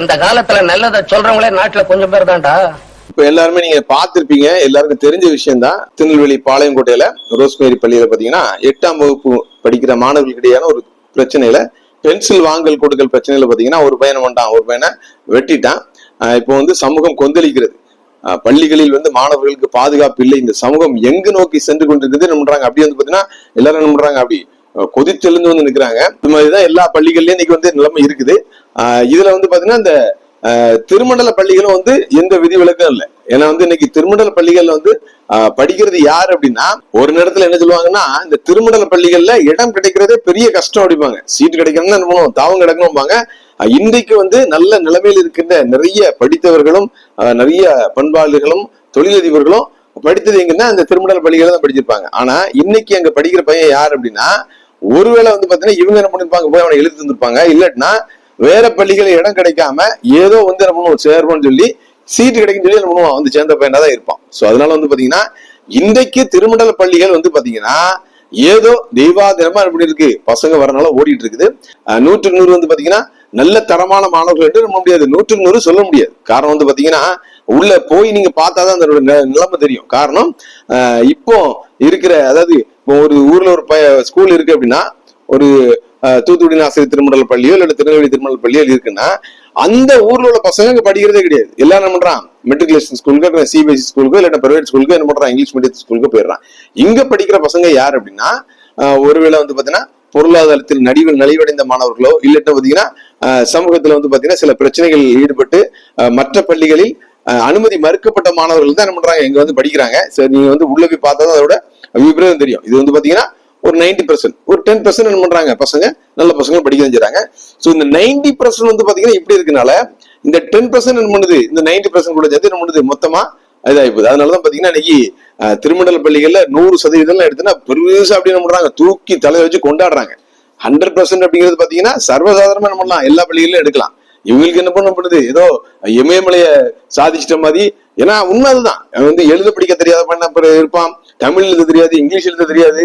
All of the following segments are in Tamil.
இந்த காலத்துல நல்லதை சொல்றவங்களே நாட்டுல கொஞ்சம் பேர் தான்டா. இப்ப எல்லாருமே நீங்க பாத்திருப்பீங்க எல்லாருக்கும் தெரிஞ்ச விஷயம் தான் திருநெல்வேலி பாளையங்கோட்டையில ரோஸ்மேரி பள்ளியில பாத்தீங்கன்னா எட்டாம் வகுப்பு படிக்கிற மாணவர்களுக்கிடையான ஒரு பிரச்சனையில பென்சில் வாங்கல் கொடுக்கல் பிரச்சனையில பாத்தீங்கன்னா ஒரு பையனை வந்தான் ஒரு பையனை வெட்டிட்டான். இப்போ வந்து சமூகம் கொந்தளிக்கிறது. பள்ளிகளில் வந்து மாணவர்களுக்கு பாதுகாப்பு இல்லை. இந்த சமூகம் எங்கு நோக்கி சென்று கொண்டிருக்கிறது என்ன பண்றாங்க? அப்படி வந்து பாத்தீங்கன்னா எல்லாரும் என்ன பண்றாங்க? அப்படி கொதிச்செழுந்து கொதித்தெழுந்து வந்து நிக்கிறாங்க. இந்த மாதிரிதான் எல்லா பள்ளிகள்லயும் இன்னைக்கு வந்து நிலைமை இருக்குது. இதுல வந்து பாத்தீங்கன்னா இந்த திருமண்டல பள்ளிகளும் வந்து எந்த விதிவிலக்கும் இல்லை. ஏன்னா வந்து இன்னைக்கு திருமண்டல பள்ளிகள்ல வந்து படிக்கிறது யார் அப்படின்னா ஒரு நேரத்துல என்ன சொல்லுவாங்கன்னா இந்த திருமண்டல பள்ளிகள்ல இடம் கிடைக்கிறதே பெரிய கஷ்டம் அப்படிப்பாங்க சீட்டு கிடைக்கணும்னா என்ன தாவம் கிடக்கணும்பாங்க. இன்றைக்கு வந்து நல்ல நிலைமையில் இருக்கின்ற நிறைய படித்தவர்களும் நிறைய பண்பாளர்களும் தொழிலதிபர்களும் படித்தது எங்கன்னா அந்த திருமண்டல பள்ளிகளை தான் படிச்சிருப்பாங்க. ஆனா இன்னைக்கு அங்க படிக்கிற பையன் யார் அப்படின்னா ஒருவேளை வந்து பாத்தீங்கன்னா இவங்க என்ன பண்ணிருப்பாங்க? போய் அவனை எழுதி தந்திருப்பாங்க இல்லாட்டினா வேற பள்ளிகள் இடம் கிடைக்காம ஏதோ வந்து என்ன பண்ணுவோம்? சேர்வோம்னு சொல்லி சீட்டு கிடைக்கும் சொல்லி என்ன வந்து சேர்ந்த பையனா தான் இருப்பான். சோ அதனால வந்து பாத்தீங்கன்னா இன்றைக்கு திருமண்டல பள்ளிகள் வந்து பாத்தீங்கன்னா ஏதோ தெய்வாதினமா எப்படி இருக்கு? பசங்க வரனால ஓடிட்டு இருக்குது. நூற்றுக்கு நூறு வந்து பாத்தீங்கன்னா நல்ல தரமான மாணவர்கள் என்று நம்ப முடியாது. நூற்றுக்கு நூறு சொல்ல முடியாது. காரணம் வந்து பாத்தீங்கன்னா உள்ள போய் நீங்க பார்த்தாதான் அந்த நிலைமை தெரியும். காரணம் இப்போ இருக்கிற அதாவது இப்போ ஒரு ஊர்ல ஒரு ஸ்கூல் இருக்கு அப்படின்னா ஒரு தூத்துக்குடி ஆசிரியர் திருமண்டல பள்ளியோ இல்ல திருநெல்வேலி திருமண்டல பள்ளியோ இருக்குன்னா அந்த ஊர்ல உள்ள பசங்க இங்க படிக்கிறதே கிடையாது. எல்லாம் என்ன பண்றான்? மெட்ரிகுலேஷன் ஸ்கூலுக்கு சிபிஎஸ்சி ஸ்கூலுக்கு இல்ல பிரைவேட் ஸ்கூலுக்கு என்ன பண்றான்? இங்கிலீஷ் மீடியம் ஸ்கூலுக்கு போயிடுறான். இங்க படிக்கிற பசங்க யார் அப்படின்னா ஒருவேளை வந்து பாத்தீங்கன்னா பொருளாதாரத்தில் நடிவு நலிவடைந்த மாணவர்களோ இல்லட்ட பாத்தீங்கன்னா சமூகத்துல வந்து பாத்தீங்கன்னா சில பிரச்சனைகளில் ஈடுபட்டு மற்ற பள்ளிகளில் அனுமதி மறுக்கப்பட்ட மாணவர்கள் தான் என்ன பண்றாங்க? இங்க வந்து படிக்கிறாங்க. சரி நீங்க வந்து உள்ள போய் பார்த்தா தான் அதோட அபிப்பிராயம் தெரியும். இது வந்து பாத்தீங்கன்னா ஒரு நைன்டி பர்சன்ட் ஒரு டென் பர்சன்ட் என்ன பண்றாங்க? பசங்க நல்ல பசங்க படிக்க செஞ்சாங்க சோ இந்த நைன்டி பர்சன்ட் வந்து பாத்தீங்கன்னா இப்படி இருக்கனால இந்த டென் பர்சன்ட் என்ன பண்ணுது? இந்த நைன்டி பர்சன்ட் கூட சேர்த்து என்ன பண்ணுது? மொத்தமா இதாகி போகுது அதனாலதான் பாத்தீங்கன்னா இன்னைக்கு திருமண்டல பள்ளிகள்ல நூறு சதவீதம் எடுத்துன்னா பெருசா அப்படி என்ன பண்றாங்க? தூக்கி தலையை வச்சு கொண்டாடுறாங்க. ஹண்ட்ரட் பர்சன்ட் அப்படிங்கிறது பாத்தீங்கன்னா சர்வசாதாரணமா என்ன பண்ணலாம்? எல்லா பள்ளிகளிலும் எடுக்கலாம். இவங்களுக்கு என்ன பண்ணப்படுது ஏதோ இமயமலைய சாதிச்சிட்ட மாதிரி. ஏன்னா உண்மை அதுதான். அவன் வந்து எழுத படிக்க தெரியாத பண்ண இருப்பான். தமிழ் எழுத தெரியாது இங்கிலீஷ் எழுத தெரியாது.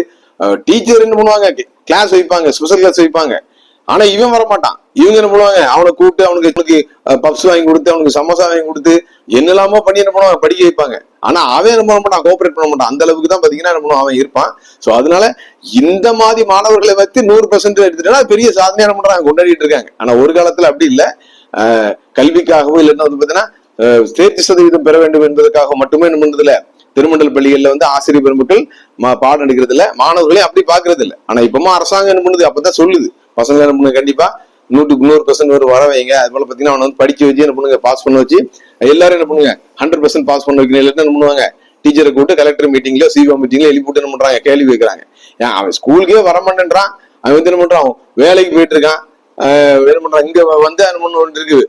டீச்சர் என்ன பண்ணுவாங்க? கிளாஸ் வைப்பாங்க ஸ்பெஷல் கிளாஸ் வைப்பாங்க. ஆனா இவன் வரமாட்டான். இவங்க என்ன பண்ணுவாங்க? அவனை கூப்பிட்டு அவனுக்கு பப்ஸ் வாங்கி கொடுத்து அவனுக்கு சமோசா வாங்கி கொடுத்து என்னெல்லாமோ பண்ணி என்ன பண்ணுவாங்க? படிக்க வைப்பாங்க. ஆனா அவன் என்ன பண்ண மாட்டான்? கோஆபரேட் பண்ண மாட்டான். அந்த அளவுக்கு தான் பாத்தீங்கன்னா என்ன அவன் இருப்பான். சோ அதனால இந்த மாதிரி மாணவர்களை வைத்து நூறு பெர்சன்ட் எடுத்துட்டா பெரிய சாதனையா என்ன பண்றாங்க? கொண்டாடிட்டு இருக்காங்க. ஆனா ஒரு காலத்துல அப்படி இல்ல. ஆஹ் கல்விக்காகவோ இல்லைன்னா வந்து பாத்தீங்கன்னா தேர்ச்சி சதவீதம் பெற வேண்டும் என்பதற்காக மட்டுமே என்ன பண்றதுல திருமண்டல் பள்ளிகள்ல வந்து ஆசிரியர் பெருமக்கள் மா- பாடம் எடுக்கிறது இல்ல மாணவர்களையும் அப்படி பாக்குறது இல்ல ஆனா இப்பமா அரசாங்கம் என்ன பண்ணுது? அப்பதான் சொல்லுது. பசங்க என்ன பண்ணுது? கண்டிப்பா நூற்றுக்கு நூறு பர்சன்ட் ஒரு வர வைங்க. அது போல பாத்தீங்கன்னா அவனை வந்து படிக்க வச்சு என்ன பண்ணுங்க பாஸ் பண்ண வச்சு எல்லாரும் என்ன பண்ணுங்க ஹண்ட்ரட் பர்சன்ட் பாஸ் பண்ண வைக்கணும். இல்லைன்னா என்ன பண்ணுவாங்க டீச்சரை கூப்பிட்டு கலெக்டர் மீட்டிங்ல சிஓ மீட்டிங்ல எழுப்பி என்ன பண்றாங்க கேள்வி வைக்கிறாங்க ஏன் அவன் ஸ்கூலுக்கே வர மாட்டேன்றான். அவன் வந்து என்ன பண்றான் வேலைக்கு போயிட்டு இருக்கான். என்ன பண்றான் இங்க வந்து என்ன பண்ண ஒன்று இருக்கு.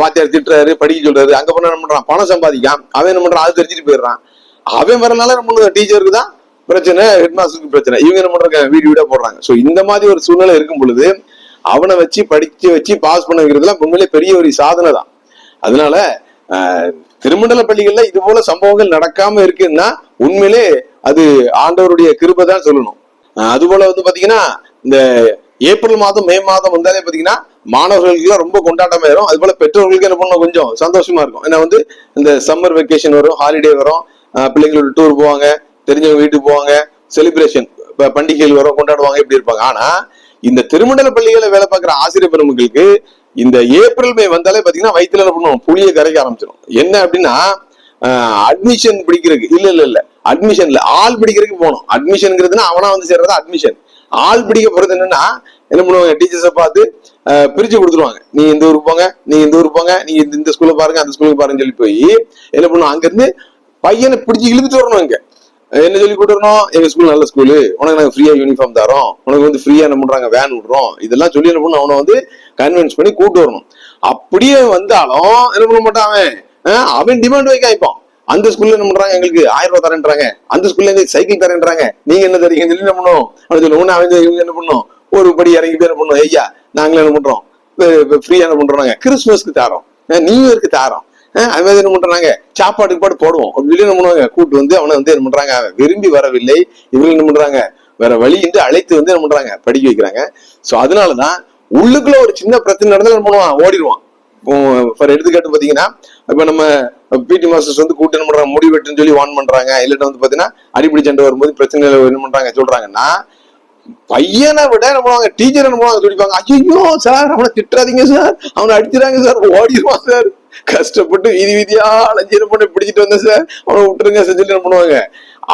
வாத்தியார் திட்டுறாரு படிக்க சொல்றாரு. அங்க போனா என்ன பண்றான் பணம் சம்பாதிக்கான். அவன் என்ன பண்றான் அது தெரிஞ்சுட்டு போயிடுறான். அவன் வரனால என்ன பண்ணுது டீச்சருக்கு தான் பிரச்சனை ஹெட் மாஸ்டருக்கு பிரச்சனை. இவங்க என்ன பண்றாங்க வீடு வீடா போடுறாங்க. சோ இந்த மாதிரி ஒரு சூழ்நிலை இருக்கும் பொழுது அவனை வச்சு படிச்சு வச்சு பாஸ் பண்ண வைக்கிறதுலாம் உண்மையிலே பெரிய ஒரு சாதனை தான். அதனால ஆஹ், திருமண்டல பள்ளிகள்ல இது போல சம்பவங்கள் நடக்காம இருக்குன்னா உண்மையிலே அது ஆண்டவருடைய கிருபை தான் சொல்லணும். அது போல வந்து பாத்தீங்கன்னா இந்த ஏப்ரல் மாதம் மே மாதம் வந்தாலே பாத்தீங்கன்னா மாணவர்களுக்கெல்லாம் ரொம்ப கொண்டாட்டமா இருக்கும் அது போல பெற்றோர்களுக்கு என்ன பண்ணணும்? கொஞ்சம் சந்தோஷமா இருக்கும். ஏன்னா வந்து இந்த சம்மர் வெக்கேஷன் வரும் ஹாலிடே வரும். பிள்ளைங்களோட டூர் போவாங்க தெரிஞ்சவங்க வீட்டுக்கு போவாங்க செலிப்ரேஷன் பண்டிகைகள் வரும் கொண்டாடுவாங்க இப்படி இருப்பாங்க. ஆனா இந்த திருமண்டல பள்ளிகளை வேலை பார்க்குற ஆசிரியர் பெருமக்களுக்கு இந்த ஏப்ரல் மே வந்தாலே பாத்தீங்கன்னா வயிற்றுல என்ன பண்ணுவோம்? புளிய கரைக்க ஆரம்பிச்சிடும் என்ன அப்படின்னா அட்மிஷன் பிடிக்கிறதுக்கு இல்ல இல்ல இல்ல. அட்மிஷன்ல ஆள் பிடிக்கிறதுக்கு போகணும். அட்மிஷன்ங்கிறதுனா அவனா வந்து சேர்றது அட்மிஷன் ஆள் பிடிக்க போறது என்னன்னா என்ன பண்ணுவாங்க? டீச்சர்ஸை பார்த்து பிரிச்சு கொடுத்துருவாங்க. நீ இந்த ஊருக்கு போங்க நீ இந்த ஊருக்கு போங்க நீ இந்த- இந்த ஸ்கூல்ல பாருங்க அந்த ஸ்கூலுக்கு பாருங்கன்னு சொல்லி போய் என்ன பண்ணுவோம் அங்கேருந்து பையனை பிடிச்சி இழுத்துட்டு வரணும் இங்க. என்ன சொல்லி கூட்டு எங்க ஸ்கூல் நல்ல ஸ்கூலு உனக்கு நாங்க ஃப்ரீயா யூனிஃபார்ம் தரோம். உனக்கு வந்து ஃப்ரீயா என்ன பண்றாங்க? வேன் விடுறோம். இதெல்லாம் சொல்லி என்ன பண்ணணும்? அவனை வந்து கன்வின்ஸ் பண்ணி கூட்டு வரணும். அப்படியே வந்தாலும் என்ன பண்ண மாட்டான் அவன்? அவன் டிமாண்ட் வைக்க ஆயிப்பான். அந்த ஸ்கூல்ல என்ன பண்றாங்க? எங்களுக்கு ஆயிரம் ரூபாய் தரேன்றாங்க. அந்த ஸ்கூல்ல எங்களுக்கு சைக்கிள் தரேன்றாங்க. நீங்க என்ன தரீங்கன்னு சொல்லி என்ன பண்ணும் அவன் சொல்லி ஒண்ணு அவன் இவங்க என்ன பண்ணும் ஒரு படி இறங்கி போய் என்ன பண்ணும் ஐயா நாங்களும் என்ன பண்றோம்? ஃப்ரீயா என்ன பண்றோம் நாங்க? கிறிஸ்துமஸ்க்கு தாரோம். நியூ இயர்க்கு தாரோம். அது மாதிரி என்ன பண்றாங்க? சாப்பாடுக்கு பாடு போடுவோம். அப்படின்னு சொல்லி என்ன பண்ணுவாங்க? கூட்டு வந்து அவனை வந்து என்ன பண்றாங்க? அவன் விரும்பி வரவில்லை. இவர்கள் என்ன பண்றாங்க? வேற வழி என்று அழைத்து வந்து என்ன பண்றாங்க? படிக்க வைக்கிறாங்க. சோ அதனாலதான் உள்ளுக்குள்ள ஒரு சின்ன பிரச்சனை நடந்தால் என்ன பண்ணுவான்? ஓடிடுவான். ஃபார் எடுத்துக்காட்டு பாத்தீங்கன்னா இப்ப நம்ம பிடி மாஸ்டர்ஸ் வந்து கூட்டு என்ன பண்றாங்க? முடி வெட்டுன்னு சொல்லி வான் பண்றாங்க. இல்லட்ட வந்து பாத்தீங்கன்னா அடிப்படை சண்டை வரும்போது பிரச்சனை என்ன பண்றாங்க? சொல்றாங்கன்னா பையனை விட என்ன பண்ணுவாங்க? டீச்சர் என்ன பண்ணுவாங்க? துடிப்பாங்க. ஐயோ சார் அவனை திட்டுறாதீங்க சார் அவனை அடிச்சிடாங்க சார் ஓடிடுவான் சார் கஷ்டப்பட்டு வீதி வீதியா அலைஞ்சு பண்ணி பிடிச்சிட்டு வந்தேன் சார். அவனை விட்டுருங்க செஞ்சுட்டு என்ன பண்ணுவாங்க?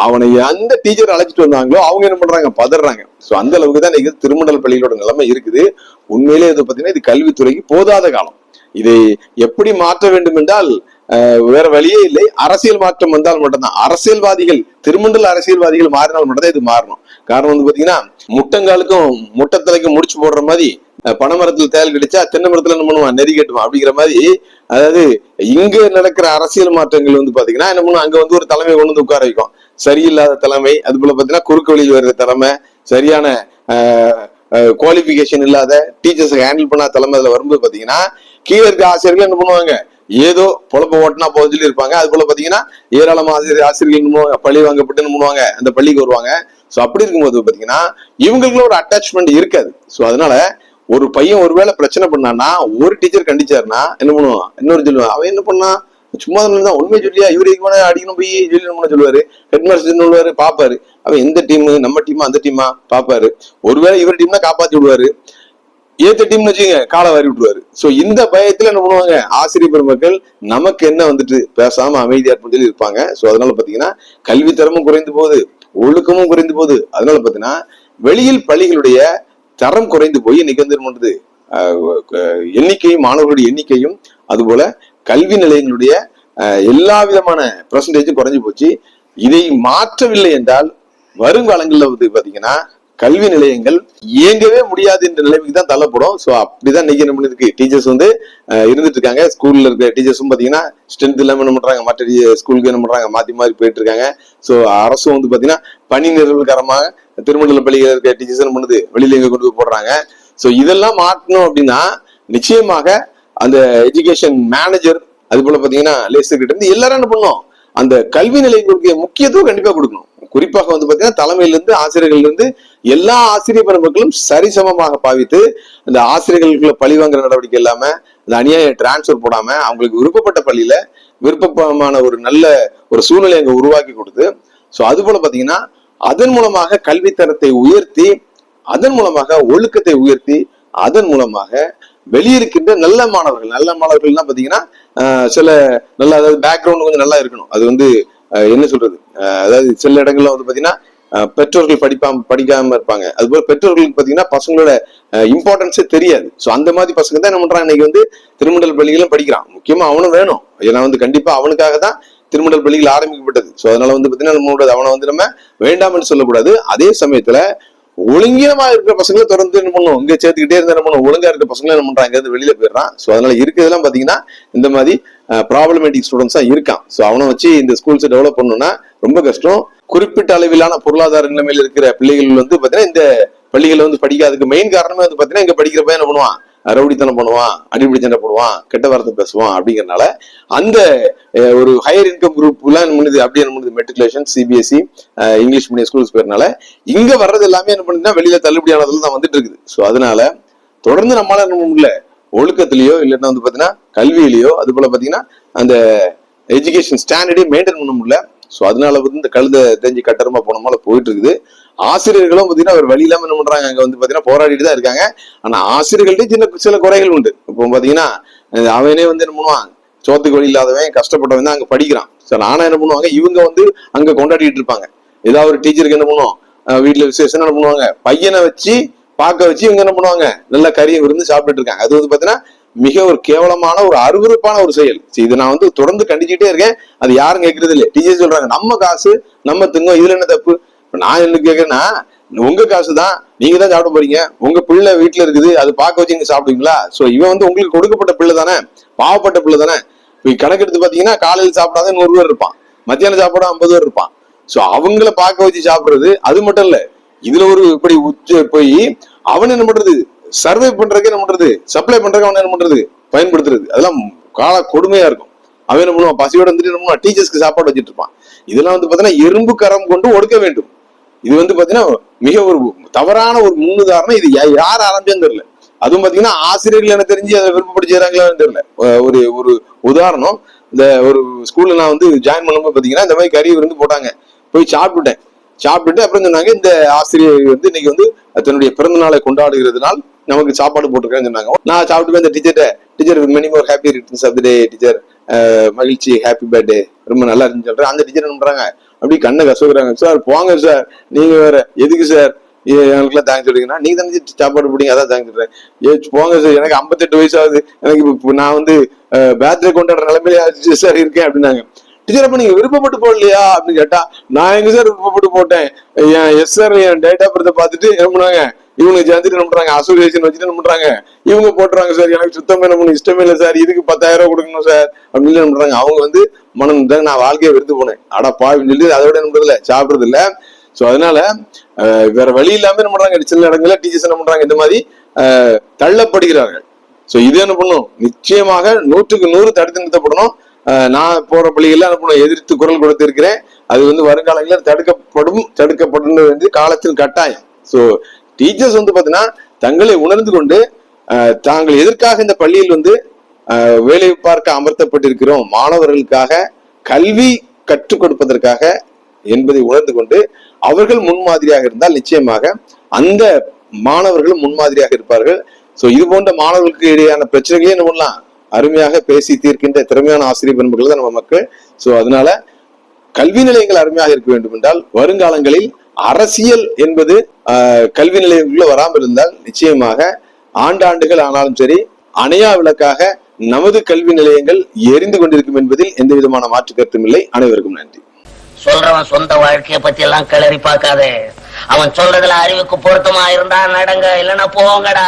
அவனை எந்த டீச்சர் அழைச்சிட்டு வந்தாங்களோ அவங்க என்ன பண்றாங்க? பதறாங்க. சோ அந்த அளவுக்கு தான் இன்னைக்கு திருமண்டல் பள்ளிகளோட நிலைமை இருக்குது. உண்மையிலே இது பாத்தீங்கன்னா இது கல்வித்துறைக்கு போதாத காலம். இதை எப்படி மாற்ற வேண்டும் என்றால் அஹ், வேற வழியே இல்லை. அரசியல் மாற்றம் வந்தால் மட்டும்தான். அரசியல்வாதிகள் திருமண்டல் அரசியல்வாதிகள் மாறினால் மட்டும்தான் இது மாறணும். காரணம் வந்து பாத்தீங்கன்னா முட்டங்காலுக்கும் முட்டத்தலைக்கும் முடிச்சு போடுற மாதிரி பனைமரத்துல தேல் கிடைச்சா தென்னை மரத்துல என்ன பண்ணுவான்? நெறி கட்டுவான். அப்படிங்கிற மாதிரி அதாவது இங்க நடக்கிற அரசியல் மாற்றங்கள் வந்து பாத்தீங்கன்னா என்ன பண்ணுவோம் அங்க வந்து ஒரு தலைமை கொண்டு வந்து உட்கார வைக்கும். சரியில்லாத தலைமை அது போல பாத்தீங்கன்னா குறுக்கு வழியில் வர்ற தலைமை சரியான குவாலிபிகேஷன் இல்லாத டீச்சர்ஸ் ஹேண்டில் பண்ணாத தலைமை அதுல வரும்போது பாத்தீங்கன்னா கீழே இருக்க ஆசிரியர்கள் என்ன பண்ணுவாங்க? ஏதோ பொழப்ப ஓட்டினா போதும் சொல்லி இருப்பாங்க. அது போல பாத்தீங்கன்னா ஏராளமான ஆசிரியர் ஆசிரியர்கள் பள்ளி வாங்கப்பட்டுன்னு பண்ணுவாங்க? அந்த பள்ளிக்கு வருவாங்க. சோ அப்படி இருக்கும்போது பாத்தீங்கன்னா இவங்களுக்குள்ள ஒரு அட்டாச்மெண்ட் இருக்காது. சோ அதனால ஒரு பையன் ஒருவேளை பிரச்சனை பண்ணான்னா ஒரு டீச்சர் கண்டிச்சாருன்னா என்ன பண்ணுவான்? இன்னொரு சொல்லுவான் அவன் என்ன பண்ணா? சும்மா தான் உண்மை சொல்லியா? இவரு இதுக்கு மேல அடிக்கணும் போய் சொல்லி என்ன சொல்லுவாரு. ஹெட் மாஸ்டர் சொல்லுவாரு பாப்பாரு. அவன் எந்த டீம் நம்ம டீமா அந்த டீமா பாப்பாரு. ஒருவேளை இவர் டீம்னா காப்பாத்தி விடுவாரு. ஏத்த டீம்னு வச்சுங்க காலை வாரி விட்டுருவாரு. சோ இந்த பயத்துல என்ன பண்ணுவாங்க? ஆசிரியர் பெருமக்கள் நமக்கு என்ன வந்துட்டு பேசாம அமைதியா சொல்லி இருப்பாங்க. சோ அதனால பாத்தீங்கன்னா கல்வி தரமும் குறைந்து போகுது. ஒழுக்கமும் குறைந்து போகுது. அதனால பாத்தீங்கன்னா வெளியில் பள்ளிகளுடைய தரம் குறைந்து போய் இன்னைக்கு வந்து என்ன எண்ணிக்கையும் மாணவர்களுடைய எண்ணிக்கையும் அதுபோல கல்வி நிலையங்களுடைய எல்லா விதமான பெர்சன்டேஜும் குறைஞ்சு போச்சு. இதை மாற்றவில்லை என்றால் வருங்காலங்களில் வந்து பாத்தீங்கன்னா கல்வி நிலையங்கள் இயங்கவே முடியாது என்ற நிலைமைக்கு தான் தள்ளப்படும். ஸோ அப்படிதான் இன்னைக்கு என்ன பண்ணிருக்கு? டீச்சர்ஸ் வந்து இருந்துட்டு இருக்காங்க ஸ்கூல்ல இருக்க டீச்சர்ஸும் பாத்தீங்கன்னா ஸ்ட்ரென்த் இல்லாமல் என்ன பண்றாங்க? மற்ற ஸ்கூலுக்கு என்ன பண்றாங்க? மாத்தி மாறி போயிட்டு இருக்காங்க ஸோ அரசும் வந்து பாத்தீங்கன்னா பணி நிறுவனக்காரமாக திருமணம் பள்ளிகள் இருக்க டீச்சர்ஸ் என்ன பண்ணுது. வெளியில எங்க கொண்டு போய் போடுறாங்க. ஸோ இதெல்லாம் மாற்றணும் அப்படின்னா நிச்சயமாக அந்த எஜுகேஷன் மேனேஜர் அது போல பாத்தீங்கன்னா லேசர் கிட்ட இருந்து எல்லாரும் என்ன பண்ணும்? அந்த கல்வி நிலையங்களுக்கு முக்கியத்துவம் கண்டிப்பா கொடுக்கணும். குறிப்பாக வந்து பாத்தீங்கன்னா தலைமையிலிருந்து இருந்து ஆசிரியர்கள் இருந்து எல்லா ஆசிரியர் பெருமக்களும் சரிசமமாக பாவித்து அந்த ஆசிரியர்களுக்குள்ள பழி வாங்குற நடவடிக்கை இல்லாம அந்த அநியாய டிரான்ஸ்ஃபர் போடாம அவங்களுக்கு விருப்பப்பட்ட பள்ளியில விருப்பமான ஒரு நல்ல ஒரு சூழ்நிலை அங்க உருவாக்கி கொடுத்து சோ அது போல பாத்தீங்கன்னா அதன் மூலமாக கல்வித்தரத்தை உயர்த்தி அதன் மூலமாக ஒழுக்கத்தை உயர்த்தி அதன் மூலமாக வெளியிருக்கின்ற நல்ல மாணவர்கள் நல்ல மாணவர்கள்னா பாத்தீங்கன்னா சில நல்ல அதாவது பேக்ரவுண்ட் கொஞ்சம் நல்லா இருக்கணும். அது வந்து என்ன சொல்றது? அதாவது சில இடங்கள்ல வந்து பாத்தீங்கன்னா பெற்றோர்கள் படிப்பாம படிக்காம இருப்பாங்க. அதுபோல பெற்றோர்களுக்கு பாத்தீங்கன்னா பசங்களோட இம்பார்ட்டன்ஸே தெரியாது. சோ அந்த மாதிரி பசங்க தான் என்ன பண்றாங்க? இன்னைக்கு வந்து திருமண்டல் பள்ளிகளும் படிக்கிறான். முக்கியமா அவனும் வேணும். ஏன்னா வந்து கண்டிப்பா அவனுக்காக தான் திருமண்டல் பள்ளிகள் ஆரம்பிக்கப்பட்டது. சோ அதனால வந்து பாத்தீங்கன்னா நம்மளோட அவனை வந்து நம்ம வேண்டாம்னு சொல்லக்கூடாது. அதே சமயத்துல ஒழுங்கீனமா இருக்கிற பசங்களை தொடர்ந்து என்ன பண்ணும் இங்க சேர்த்துக்கிட்டே இருந்தா என்ன பண்ணும் ஒழுங்கா இருக்கிற பசங்களை என்ன பண்றாங்க இருந்து வெளியில போயிடுறான். சோ அதனால இருக்கிறதுலாம் பாத்தீங்கன்னா இந்த மாதிரி ப்ராப்ளமேட்டிக் ஸ்டூடெண்ட்ஸா இருக்கான். சோ அவனை வச்சு இந்த ஸ்கூல்ஸை டெவலப் பண்ணணும்னா ரொம்ப கஷ்டம். குறிப்பிட்ட அளவிலான பொருளாதார நிலைமையில இருக்கிற பிள்ளைகள் வந்து பாத்தீங்கன்னா இந்த பள்ளிகள் வந்து படிக்காததுக்கு மெயின் காரணமே வந்து பாத்தீங்கன்னா இங்க படிக்கிற பையன் என்ன பண்ணுவான்? ரவுடித்தனம் பண்ணுவான் அடிப்படை சண்டை போடுவான் கெட்ட வார்த்தை பேசுவான் அப்படிங்கறனால அந்த ஒரு ஹையர் இன்கம் குரூப் எல்லாம் என்ன அப்படியே என்ன பண்ணுது matriculation CBSE English medium schools பேர்னால இங்க வர்றது எல்லாமே என்ன பண்ணுதுன்னா வெளியில தள்ளுபடியானதுல தான் வந்துட்டு இருக்குது. ஸோ அதனால தொடர்ந்து நம்மளால என்ன பண்ண முடியல ஒழுக்கத்திலேயோ இல்லைன்னா வந்து பாத்தீங்கன்னா கல்வியிலேயோ அது போல பாத்தீங்கன்னா அந்த எஜுகேஷன் ஸ்டாண்டர்டே மெயின்டைன் பண்ண முடியல. ஸோ அதனால வந்து இந்த கழுத தெரிஞ்சு கட்டரமா போன போல போயிட்டு இருக்குது. ஆசிரியர்களும் பாத்தீங்கன்னா ஒரு வழி இல்லாம என்ன பண்றாங்க? அங்க வந்து பார்த்தீங்கன்னா போராடிட்டு தான் இருக்காங்க. ஆனா ஆசிரியர்கள்ட்டே சின்ன சில குறைகள் உண்டு. இப்போ பாத்தீங்கன்னா அவனே வந்து என்ன பண்ணுவான்? சோத்துக்கு வழி இல்லாதவன் கஷ்டப்பட்டவன் தான் அங்க படிக்கிறான். சோ நானும் என்ன பண்ணுவாங்க? இவங்க வந்து அங்க கொண்டாடிட்டு இருப்பாங்க. ஏதாவது ஒரு டீச்சருக்கு என்ன பண்ணுவோம்? வீட்டுல விசேஷம் என்ன பண்ணுவாங்க? பையனை வச்சு பார்க்க வச்சு இவங்க என்ன பண்ணுவாங்க? நல்ல கறியை விருந்து சாப்பிட்டுட்டு இருக்காங்க. அது வந்து பாத்தீங்கன்னா மிக ஒரு கேவலமான ஒரு அருவருப்பான ஒரு செயல். சரி, இதை நான் வந்து தொடர்ந்து கண்டிச்சுட்டே இருக்கேன். அது யாரும் கேட்கறது இல்லை டீச்சர் சொல்றாங்க நம்ம காசு நம்ம திங்கம் இதுல என்ன தப்பு? இப்ப நான் என்ன கேட்குறேன்னா உங்க காசு தான் நீங்க தான் சாப்பிட போறீங்க. உங்க பிள்ளை வீட்டுல இருக்குது அது பார்க்க வச்சு நீங்க சாப்பிடுவீங்களா? சோ இவன் வந்து உங்களுக்கு கொடுக்கப்பட்ட பிள்ளை தானே? பாவப்பட்ட பிள்ளை தானே? இப்ப கணக்கெடுத்து பாத்தீங்கன்னா காலையில் சாப்பிடாத நூறு பேர் இருப்பான். மத்தியானம் சாப்பிட ஐம்பது பேர் இருப்பான். சோ அவங்கள பார்க்க வச்சு சாப்பிடுறது அது மட்டும் இல்ல. இதுல ஒரு இப்படி உச்ச போய் அவன் என்ன பண்றது? சர்வே பண்றதுக்கு என்ன பண்றது? சப்ளை பண்றதுக்கு அவன் என்ன பண்றது? பயன்படுத்துறது. அதெல்லாம் கால கொடுமையா இருக்கும். அவன் என்ன பண்ணுவான்? பசியோட வந்துட்டு என்ன பண்ணுவான்? டீச்சர்ஸ்க்கு சாப்பாடு வச்சுட்டு இருப்பான். இதெல்லாம் வந்து பாத்தீங்கன்னா எறும்பு கரம் கொண்டு ஒடுக்க வேண்டும். இது வந்து பாத்தீங்கன்னா மிக ஒரு தவறான ஒரு முன்னுதாரணம். இது யார் ஆரம்பிச்சதுன்னு தெரியல. அதுவும் பாத்தீங்கன்னா ஆசிரியர்கள் எனக்கு தெரிஞ்சு அதை விருப்பப்பட்டு செய்யறாங்களான்னு தெரியல ஒரு ஒரு உதாரணம். இந்த ஒரு ஸ்கூல்ல நான் வந்து ஜாயின் பண்ணும்போது பாத்தீங்கன்னா இந்த மாதிரி கறி விருந்து போட்டாங்க. போய் சாப்பிட்டுட்டேன். சாப்பிட்டுட்டு அப்புறம் சொன்னாங்க இந்த ஆசிரியர் வந்து இன்னைக்கு வந்து தன்னுடைய பிறந்த நாளை கொண்டாடுகிறதுனால் நமக்கு சாப்பாடு போட்டிருக்கேன்னு சொன்னாங்க. நான் சாப்பிட்டு போய் அந்த டீச்சர்ட்ட teacher many more happy returns of the day teacher மகிழ்ச்சி ஹாப்பி பர்த்டே ரொம்ப நல்லா இருந்துச்சு சொல்றேன் அந்த டீச்சர் என்ன பண்றாங்க? அப்படி கண்ணை கசகுறாங்க சார் போங்க சார் நீங்க வேற எதுக்கு சார் எனக்குலாம் தேங்க்ஸ் சொல்றீங்கன்னா நீங்க தானே சாப்பாடு பிடிங்க அதான் தேங்க்ஸ் சொல்றேன். ஏ போங்க சார் எனக்கு 58 வயசு ஆகுது. எனக்கு நான் வந்து பேர்த்டே கொண்டாடுற நிலைமையில சார் இருக்கேன் அப்படின்னாங்க. டீச்சர் அப்ப நீங்க விருப்பப்பட்டு போடலையா? அப்படின்னு கேட்டா நான் எங்க சார் விருப்பப்பட்டு போட்டேன். என் எஸ் சார் என் டேட் ஆஃப் பர்த் பார்த்துட்டு என்ன பண்ணுவாங்க இவங்க சேர்ந்துட்டு நம்புறாங்க அசோசியேஷன் வச்சுட்டு என்ன பண்றாங்க இவங்க போட்டுறாங்க சார் எனக்கு சுத்தமே என்ன இஷ்டமே இல்லை சார் இதுக்கு பத்தாயிரம் ரூபாய் கொடுக்கணும் சார் அப்படின்னு என்ன பண்றாங்க அவங்க வந்து மனம் தான் நான் வாழ்க்கையை வெறுத்து போனேன். அட பாவின்னு சொல்லி அதோட என்ன சாப்பிடுறது இல்ல. சோ அதனால வேற வழி இல்லாம என்ன பண்றாங்க சில இடங்கள்ல டீச்சர்ஸ் என்ன பண்றாங்க? இந்த மாதிரி தள்ளப்படுகிறார்கள். சோ இது என்ன பண்ணும்? நிச்சயமாக நூற்றுக்கு நூறு தடுத்து நிறுத்தப்படணும். நான் போற பள்ளிகள் அனுப்பணும் எதிர்த்து குரல் கொடுத்திருக்கிறேன் அது வந்து வருங்காலங்களில் தடுக்கப்படும் தடுக்கப்படும் வந்து காலத்தின் கட்டாயம். ஸோ டீச்சர்ஸ் வந்து பார்த்தீங்கன்னா தங்களை உணர்ந்து கொண்டு தாங்கள் எதற்காக இந்த பள்ளியில் வந்து வேலை பார்க்க அமர்த்தப்பட்டிருக்கிறோம்? மாணவர்களுக்காக கல்வி கற்றுக் கொடுப்பதற்காக என்பதை உணர்ந்து கொண்டு அவர்கள் முன்மாதிரியாக இருந்தால் நிச்சயமாக அந்த மாணவர்களும் முன்மாதிரியாக இருப்பார்கள். ஸோ இது போன்ற மாணவர்களுக்கு இடையான பிரச்சனைகளே என்ன பண்ணலாம்? அருமையாக பேசி தீர்க்கின்ற திறமையான ஆசிரியர் பண்புகள் தான் நம்ம மக்கள். ஸோ அதனால கல்வி நிலையங்கள் அருமையாக இருக்க வேண்டும் என்றால் வருங்காலங்களில் அரசியல் என்பது கல்வி நிலையங்களுக்குள்ள வராமல் இருந்தால் நிச்சயமாக ஆண்டாண்டுகள் ஆனாலும் சரி அணையா விளக்காக நமது கல்வி நிலையங்கள் எரிந்து கொண்டிருக்கும் என்பதில் எந்த விதமான மாற்று கருத்தும் இல்லை. அனைவருக்கும் நன்றி. சொல்றவன் சொந்த வாழ்க்கையை பத்தி எல்லாம் கிளறி பார்க்காதே. அவன் சொல்றதுல அறிவுக்கு பொருத்தமா இருந்தா நடங்க இல்லைன்னா போங்கடா.